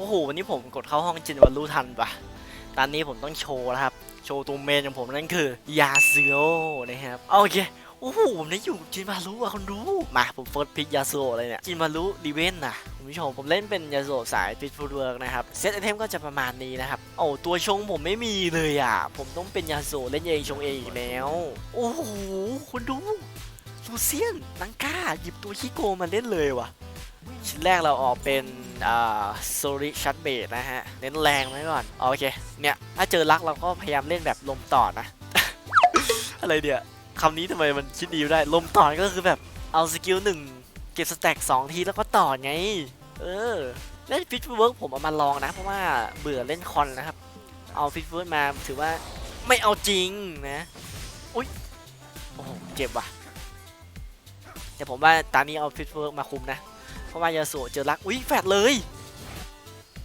โอ้โหวันนี้ผมกดเข้าห้องจินวันรู้ทันปะตอนนี้ผมต้องโชว์แล้วครับ โชว์ตัวเมนของผมนั่นคือยาเซโอนะครับโอเคโอ้โหผมได้อยู่จินมารุอะคนดูมาผมเฟิร์สพิกยาซิโอเลยเนี่ยจินมารุดีเวนนะคุณผู้ชมผมเล่นเป็นยาซิโอสายฟิตฟูดเวิร์กนะครับเซตไอเทมก็จะประมาณนี้นะครับโอ้ตัวชงผมไม่มีเลยอะ ผมต้องเป็นยาซิโอเล่นเองชงเองอีกแล้ว โอ้โหคุณดูลูเซียนลังก้าหยิบตัวขี้โกมาเล่นเลยว่ะชิ้นแรกเราออกเป็น อ่าโซลิชัดเบดนะฮะ เน้นแรงไว้ก่อน โอเค เนี่ย ถ้าเจอรักเราก็พยายามเล่นแบบลมต่อนะ อะไรเดี๋ยคำนี้ทำไมมันคิดดีไม่ได้ ลมต่อก็คือแบบเอาสกิลหนึ่งเก็บสแต็กสองทีแล้วก็ต่อไง เออ เล่นฟิตเวิร์กผมเอามาลองนะ เพราะว่าเบื่อเล่นคอนนะครับ เอาฟิตเวิร์กมาถือว่าไม่เอาจริงนะ อุ้ยโอ้โหเจ็บว่ะแต่ผมว่าตอนนี้เอาฟิตเวิร์กมาคุมนะ เพราะว่ายาสูเจอรักอุ้ยแฟดเลย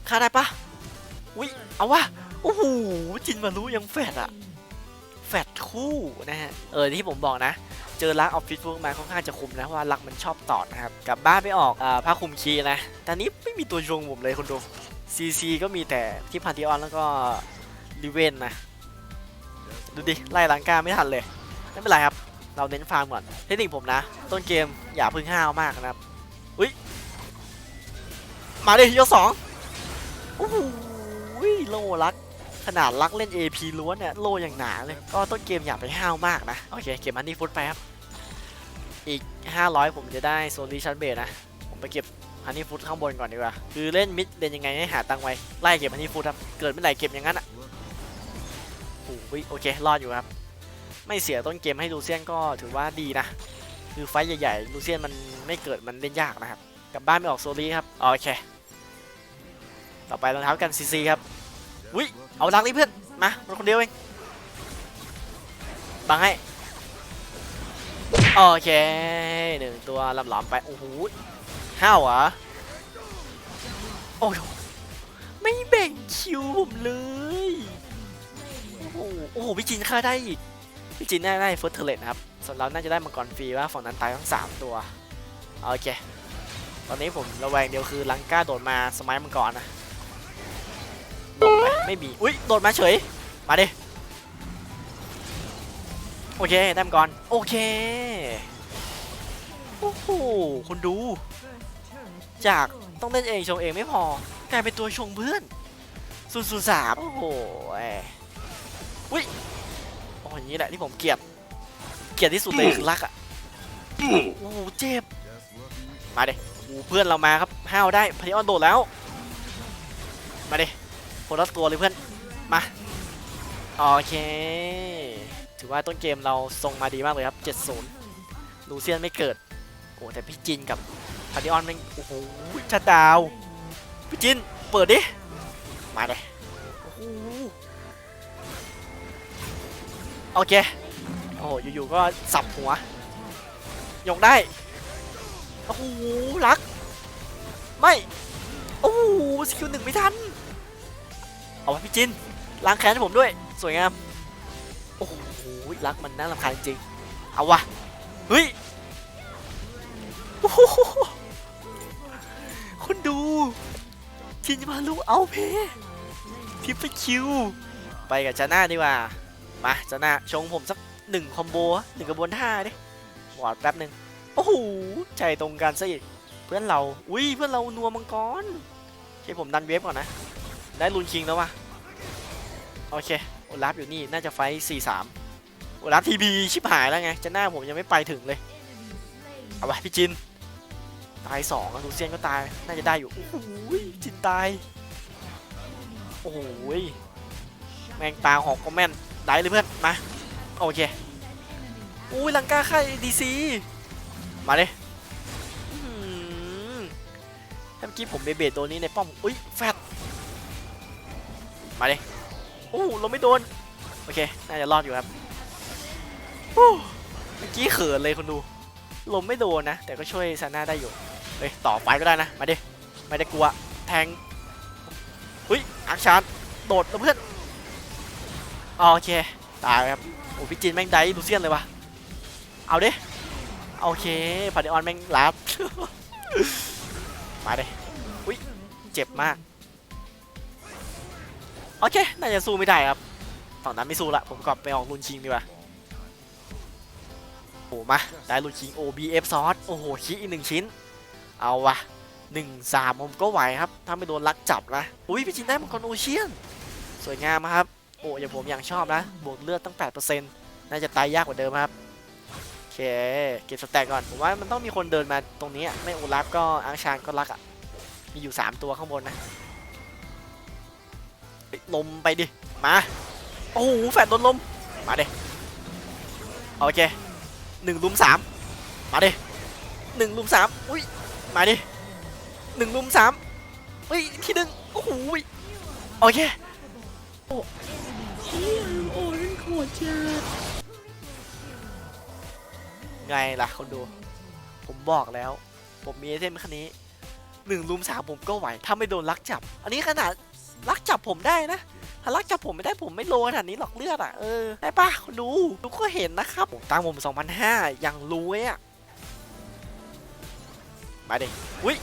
ฆ่าได้ปะอุ้ยเอาวะโอ้โหจินมารู้ยังแฟดอะแฟดคู่นะฮะเออที่ผมบอกนะ เจอรักเอาฟิตเวิร์กมาค่อนข้างจะคุมนะเพราะว่ารักมันชอบตอดนะครับกลับบ้านไปออกอ่าผ้าคลุมคีนะตอนนี้ไม่มีตัวชงผมเลยคนดูซีซีก็มีแต่ที่พาร์ติออนแล้วก็ลิเวนนะดูดิไล่ลังกาไม่ทันเลยไม่เป็นไรครับเราเน้นฟาร์มก่อนเทคนิคผมนะ ต้นเกมอย่าพึ่งห้าวมากนะครับอุ้ย มาดิยกสองโอ้โหโลลัก ขนาดลักเล่น AP ล้วนเนี่ยโลอย่างหนาเลย ก็ต้นเกมอย่าไปห้าวมากนะ โอเค เก็บอันนี้ฟุตไปครับ อีก 500 ผมจะได้โซลิชันเบสนะ ผมไปเก็บฮันนี่ฟุตข้างบนก่อนดีกว่า คือเล่นมิดเล่นยังไงให้หาตังไว้ ไล่เก็บฮันนี่ฟุตครับ เกิดเมื่อไหร่เก็บอย่างนั้นอะโอ้ยโอเครอดอยู่ครับ ไม่เสียต้นเกมให้ลูเซียนก็ถือว่าดีนะ คือไฟใหญ่ๆลูเซียนมันไม่เกิดมันเล่นยากนะครับ กลับบ้านไม่ออกโซลีครับ โอเค ต่อไปรองเท้ากันซีซีครับอุ้ยเอาลักนี่เพื่อนมามันคนเดียวเองบังให้โอเคหนึ่งตัวลำหลอมไปโอ้โหห้าวเหรอโอ้โหไม่แบ่งคิวผมเลยโอ้โหโอ้โหพี่จินฆ่าได้อีกพี่จินน่าได้เฟิร์สเทเลตนะครับส่วนเราน่าจะได้มังกรฟรีว่าฝั่งนั้นตายทั้ง3ตัวโอเคตอนนี้ผมระแวงเดียวคือลังก้าโดดมาสมัยมังกรนะ ไปไม่มี อุ้ยโดดมาเฉย มาดิ โอเคได้มังกรโอเค โอ้โหคนดู จากต้องเล่นเองชงเองไม่พอกลายเป็นตัวชงเพื่อนศูนย์ศูนย์สามโอ้โหเอ้ยอุ้ยโอ้โหอย่างนี้แหละที่ผมเกลียด เกลียดที่สุดเลยคือรักอะ โอ้โหเจ็บ มาดิโอ้โหเพื่อนเรามาครับ ห้าวได้พยออนโดดแล้ว มาดิ คนละตัวเลยเพื่อน มา โอเค ถือว่าต้นเกมเราทรงมาดีมากเลยครับ 7-0ลูเซียนไม่เกิด โอ้แต่พี่จินกับพาริออนม่งโอ้โหชัดดาว พี่จิน เปิดดิ มาเลยโอ้โหโอเค โอ้โห อยู่ๆ ก็สับหัว ยกได้ โอ้โห รัก ไม่ โอ้โห สกิลหนึ่งไม่ทัน เอาไว้พี่จินล้างแค้นให้ผมด้วย สวยงาม โอ้โหรักมันน่ารำคาญจริงเอาวะเฮ้ยคุณดูชินมาลูเอาเพทิปไปคิว ไปกับจาน่าดีกว่า มาจาน่าชงผมสักหนึ่งคอมโบหนึ่งกระบวนท่าดิวอดแป๊บหนึ่งโอ้โหใจตรงกันซะอีกเพื่อนเรา อุ้ยเพื่อนเรานัวมังกรโอเคผมดันเวฟก่อนนะ ได้ลุนคิงแล้ววะโอเคโอลาฟอยู่นี่น่าจะไฟสี่สามโอลาฟทีบีชิบหายแล้วไงจะหน้าผมยังไม่ไปถึงเลยเอาไปพี่จิน ตายสองอะลูเซียนก็ตายน่าจะได้อยู่โอ้โหจินตายโอ้โหแมงปลาหอกก็แม่นได้เลยเพื่อนมาโอเคอุ้ยลังกาค่ายดีซีมาเลยถ้าเมื่อกี้ผมเบเบดตัวนี้ในป้อมอุ้ยแฟด มาเลยโอ้เราไม่โดน โอเค น่าจะรอดอยู่ครับโอ้เมื่อกี้เขินเลยคนดูลมไม่โดนนะ แต่ก็ช่วยซาน่าได้อยู่ เฮ้ย ต่อไปก็ได้นะ มาดิไม่ได้กลัว แทงอุ้ยอักชานโดดแล้วเพื่อนโอเค ตายครับ โอ้พี่จินแม่งได้ลูเซียนเลยวะเอาดิโอเคพาริออนแม่งลัดมาดิอุ้ยเจ็บมากโอเค น่าจะสู้ไม่ได้ครับฝั่งนั้นไม่สู้ละ ผมกลับไปออกลุนชิงดีกว่าโอ้มา ได้ลุนชิง OBF ซอสโอ้โหคิอีกหนึ่งชิ้น เอาวะหนึ่งสามผมก็ไหวครับ ถ้าไม่โดนลักจับนะ อุ้ยพี่จินได้มังกรโอเชียน สวยงามครับ โอ้อย่างผมอย่างชอบนะ บวกเลือดตั้ง 8%น่าจะตายยากกว่าเดิมครับโอเค เก็บสแต็กก่อน ผมว่ามันต้องมีคนเดินมาตรงนี้ ไม่โอลาฟก็อังชานก็ลักอะ มีอยู่ 3 ตัวข้างบนนะ ลมไปดิ มา โอ้โห แฟดโดนลม มาเดิโอเคหนึ่งลุมสามมาเดิหนึ่งลุมสามอุ้ย มาดิหนึ่งลุมสามเฮ้ย ทีหนึ่งโอ้โห โอเคเชี่ยโอ้ยมันโหดจัดไงล่ะคนดู ผมบอกแล้ว ผมมีไอเทมคันนี้หนึ่งลุมสามผมก็ไหว ถ้าไม่โดนลักจับ อันนี้ขนาด ลักจับผมได้นะ ถ้าลักจับผมไม่ได้ผมไม่โลขนาดนี้หรอกเลือดอะเออได้ปะคนดูทุกก็เห็นนะครับผมตั้งผม2,500อย่างรวยอะมาดิอุ้ย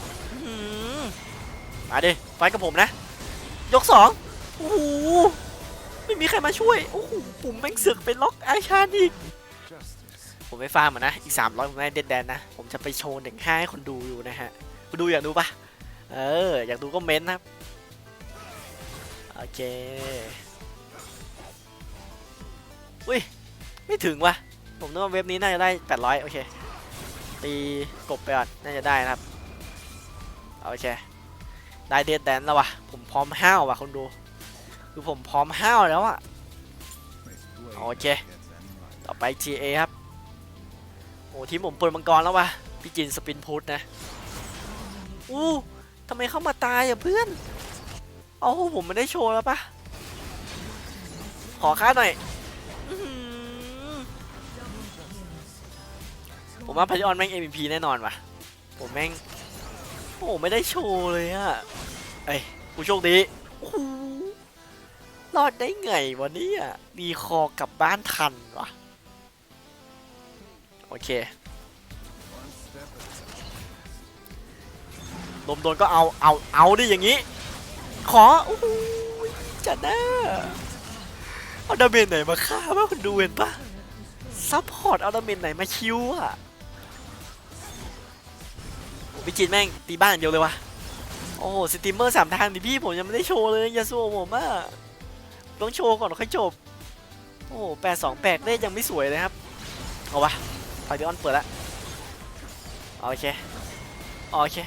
มาดิไฟกับผมนะ ยกสองโอ้โหไม่มีใครมาช่วยโอ้โหผมแม่งเสือกไปล็อกไอชานอีกผมไม่ฟาร์มนะ อีก 300ผมได้เด็ดแดนนะ ผมจะไปโชว์หนึ่งห้าให้คนดูอยู่นะฮะคนดูอยากดูปะเออ อยากดูก็เม้นต์นะครับ อเคอุ้ย ไม่ถึงว่ะผมนึกว่าเว็บนี้น่าจะได้ 800 โอเค ตีกบไปก่อน น่าจะได้นะครับ โอเค ได้เด็ดแดนแล้ววะผมพร้อมห้าวว่ะคนดู คือผมพร้อมห้าวแล้วอะโอเค ต่อไป TA ครับ โอ้ทีมผมปิดมังกรแล้ววะพี่จินสปินพุทนะ อู้ทำไมเข้ามาตายอะเพื่อน เอาผมไม่ได้โชว์แล้วปะขอค่าหน่อยผมว่าพยอนแม่ง MVP แน่นอนว่ะ ผมแม่งโอ้ไม่ได้โชว์เลยอะเอ้ยกูโชคดีหรอดได้ไงวะเนี่ยดีคอกลับบ้านทันวะโอเคลมโดนก็เอาเอาเอาดิอย่างนี้ ขอโอ้จัดหน้าเอาดาเมจไหนมาฆ่าบ้างคุณดูเห็นปะซัพพอร์ตเอาดาเมจไหนมาคิวอะโอ้พี่จีนแม่งตีบ้านเดียวเลยวะโอ้โหสตรีมเมอร์สามทางดิพี่ผมยังไม่ได้โชว์เลยอย่าสู้ผมอะต้องโชว์ก่อนค่อยจบ โอ้แปดสองแปดเลขยังไม่สวยเลยครับ เอาวะพาริออนเปิดแล้วโอเค โอเค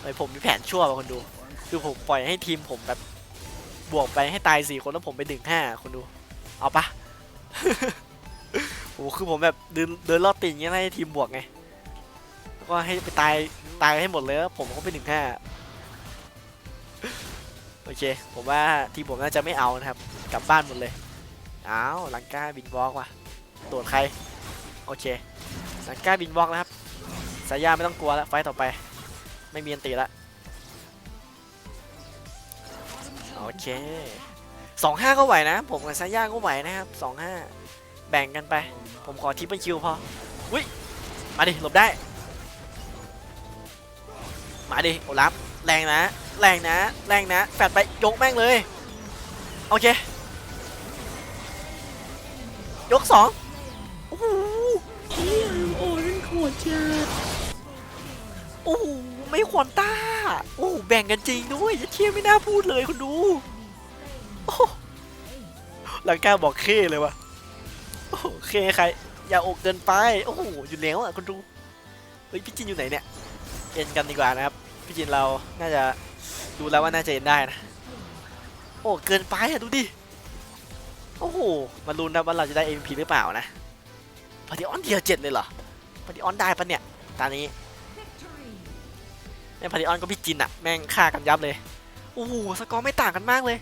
เฮ้ยผมมีแผนชั่วป่ะคนดู คือผมปล่อยให้ทีมผมแบบบวกไปให้ตายสี่คนแล้วผมไปดึงห้าคนดู เอาปะโอ้คือผมแบบเดินเดินรอบตีอย่งเงี้ยให้ทีมบวกไงแล้วก็ให้ไปตายตายให้หมดเลยแล้วผมก็ไปดึงห้าโอเค ผมว่าทีมผมน่าจะไม่เอานะครับ กลับบ้านหมดเลยอ้าวลังกาบินวอล์กว่ะโดดใคร โอเคลังกาบินวอล์กนะครับสายยาไม่ต้องกลัวแล้วไฟต์ต่อไป ไม่มีอันตีละ โอเคสองห้าก็ไหวนะ ผมกับสายยาก็ไหวนะครับสองห้าแบ่งกันไป ผมขอทิปเปิลคิวพออุ้ยมาดิหลบได้ มาดิโอลับแรงนะ แรงนะ แรงนะ แฟดไปยกแม่งเลย โอเค ยกสองโอ้โหเชี่ยโอ้ยมันโหดจัด โอ้โหไม่ควรต้า โอ้โหแบ่งกันจริงด้วยย่าเชี่ยไม่น่าพูดเลยคุณดูโอ้หลังกล้าบอกเคเลยวะโอ้เคใคร อย่าอกเกินไป โอ้โหอยู่แล้วอะคุณดูเฮ้ยพี่จินอยู่ไหนเนี่ยเอ็นกันดีกว่านะครับพี่จินเราน่าจะดูแล้วว่าน่าจะเอ็นได้นะโอ้เกินไปอะดูดิโอ้โหมาลุ้นนะว่าเราจะได้ MVP หรือเปล่านะพาริออนเดียวเจ็ดเลยเหรอพาริออนได้ปะเนี่ยตอนนี้ ในพาริออนก็พี่จินอะแม่งฆ่ากันยับเลยโอ้โหสกอร์ไม่ต่างกันมากเลย